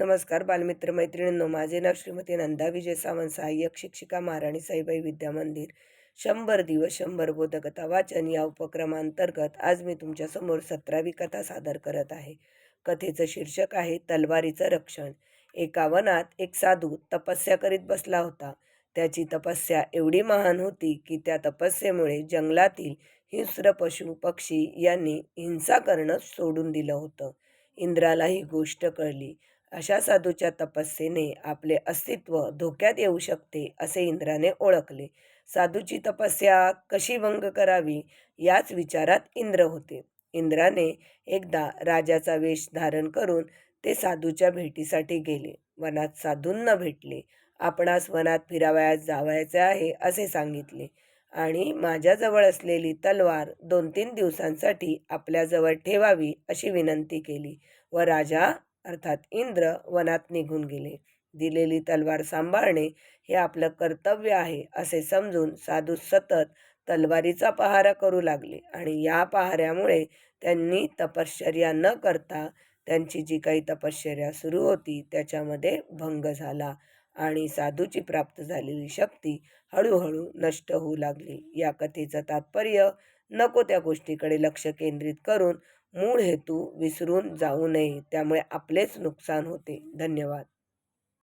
नमस्कार बालमित्र मैत्रिणींनो माझे नाव श्रीमती नंदा विजय सावंत सहाय्यक शिक्षिका महाराणी साईबाई विद्या मंदिर. शंभर दिवस शंभर बोधकथा वाचन या उपक्रमांतर्गत आज मी तुमच्यासमोर सतरावी कथा सादर करत आहे. कथेचं शीर्षक आहे तलवारीचं रक्षण. एका वनात एक साधू तपस्या करीत बसला होता. त्याची तपस्या एवढी महान होती की त्या तपस्येमुळे जंगलातील हिंस्र पशु पक्षी यांनी हिंसा करणं सोडून दिलं होतं. इंद्राला ही गोष्ट कळली. अशा साधूच्या तपस्येने आपले अस्तित्व धोक्यात येऊ शकते असे इंद्राने ओळखले. साधूची तपस्या कशी भंग करावी याच विचारात इंद्र होते. इंद्राने एकदा राजाचा वेश धारण करून ते साधूच्या भेटीसाठी गेले. वनात साधूंना भेटले आपणास वनात फिरावयास जावायचे आहे असे सांगितले. आणि माझ्याजवळ असलेली तलवार दोन तीन दिवसांसाठी आपल्याजवळ ठेवावी अशी विनंती केली व राजा अर्थात इंद्र वनात निघून गेले. दिलेली तलवार सांभाळणे हे आपलं कर्तव्य आहे असे समजून साधू सतत तलवारीचा पहारा करू लागले आणि या पहाऱ्यामुळे त्यांनी तपश्चर्या न करता त्यांची जी काही तपश्चर्या सुरू होती त्याच्यामध्ये भंग झाला. आणि साधूची प्राप्त झालेली शक्ती हळूहळू नष्ट होऊ लागली. या कथेचं तात्पर्य नको त्या गोष्टीकडे लक्ष केंद्रित करून मूळ हेतू विसरून जाऊ नये. त्यामुळे आपलेच नुकसान होते. धन्यवाद.